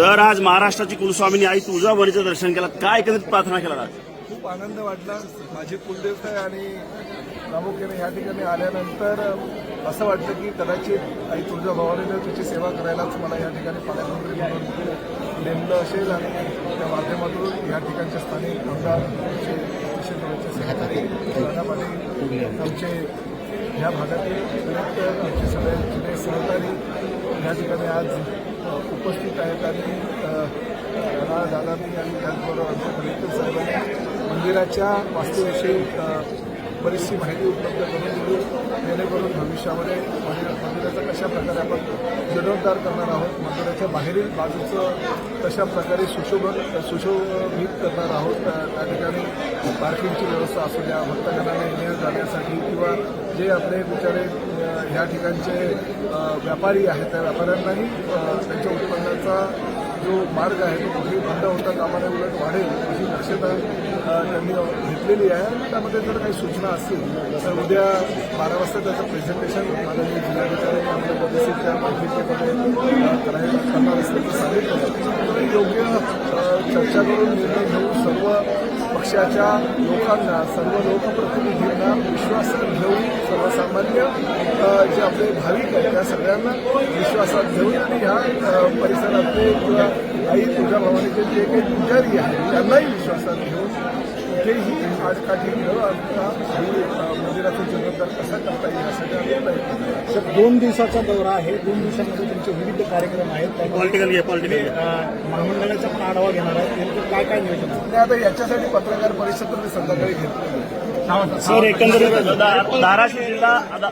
Sir आज महाराष्ट्राची कुलस्वामिनी आई तुळजाभवानीचं दर्शन केलं. काय एकंदरीत प्रार्थना केला आज? खूप आनंद वाटला. माझी कुलदेवता आहे आणि प्रामुख्याने या ठिकाणी आल्यानंतर असं वाटतं की कदाचित आई तुळजाभवानीनं तिची सेवा करायलाच मला या ठिकाणी पालकमंत्री म्हणून नेमलं असेल आणि त्या माध्यमातून या ठिकाणचे स्थानिक आमदार आमचे सहकारी आमचे ह्या भागातील कलेक्टर आमचे सगळे जुने सहकारी या ठिकाणी आज उपस्थित आहेत आणि अ, राणा दादांनी आणि त्याचबरोबर आमच्या कलेक्टर साहेबांनी मंदिराच्या वास्तूविषयी बरीचशी माहिती उपलब्ध करून दिली. जेणेकरून भविष्यामध्ये मंदिर मंदिराचा कशा प्रकारे आपण जीर्णोद्धार करणार आहोत मंदिराच्या बाहेरील बाजूचं तशा प्रकारे सुशोभन सुशोभित करणार आहोत. त्या त्या ठिकाणी पार्किंगची व्यवस्था असू द्या भक्तगणांना येण्या जाण्यासाठी किंवा जे आपले बिचारे ह्या ठिकाणचे व्यापारी आहेत त्या व्यापाऱ्यांनाही त्यांच्या उत्पन्नाचा जो मार्ग आहे तो कुठेही बंद होता कामाने उलट वाढेल अशी दक्षता त्यांनी घेतलेली आहे. आणि त्यामध्ये जर काही सूचना असतील तर उद्या बारा वाजता त्याचं प्रेझेंटेशन माननीय जिल्हाधिकारी आमच्या पद्धतीच्या माहितीमध्ये करायला करणार असल्याचं सांगितलं. तर योग्य चर्चा करून निर्णय घेऊन सर्व पक्षाच्या लोकांना सर्व लोकप्रतिनिधींना विश्वासात सर्वसामान्य जे आपले भाविक आहेत त्या सगळ्यांना विश्वासात घेऊन आणि ह्या परिसरातले किंवा आई तुळजाभवानीचे जे काही पुजारी आहेत त्यांनाही विश्वासात घेऊन कुठेही आज काठी न अ, मंदिराचा जीर्णोद्धार कसा करता येईल करतो. सर दोन दिवसाचा दौरा आहे. दोन दिवसांमध्ये तुमचे विविध कार्यक्रम आहेत. पॉलिटिकल महामंडळाचा पण आढावा घेणार आहे नेमकं काय काय नियोजन आता याच्यासाठी पत्रकार परिषद तर मी संध्याकाळी घेतली. सर एकंदरीत धाराशिव जिल्हा आता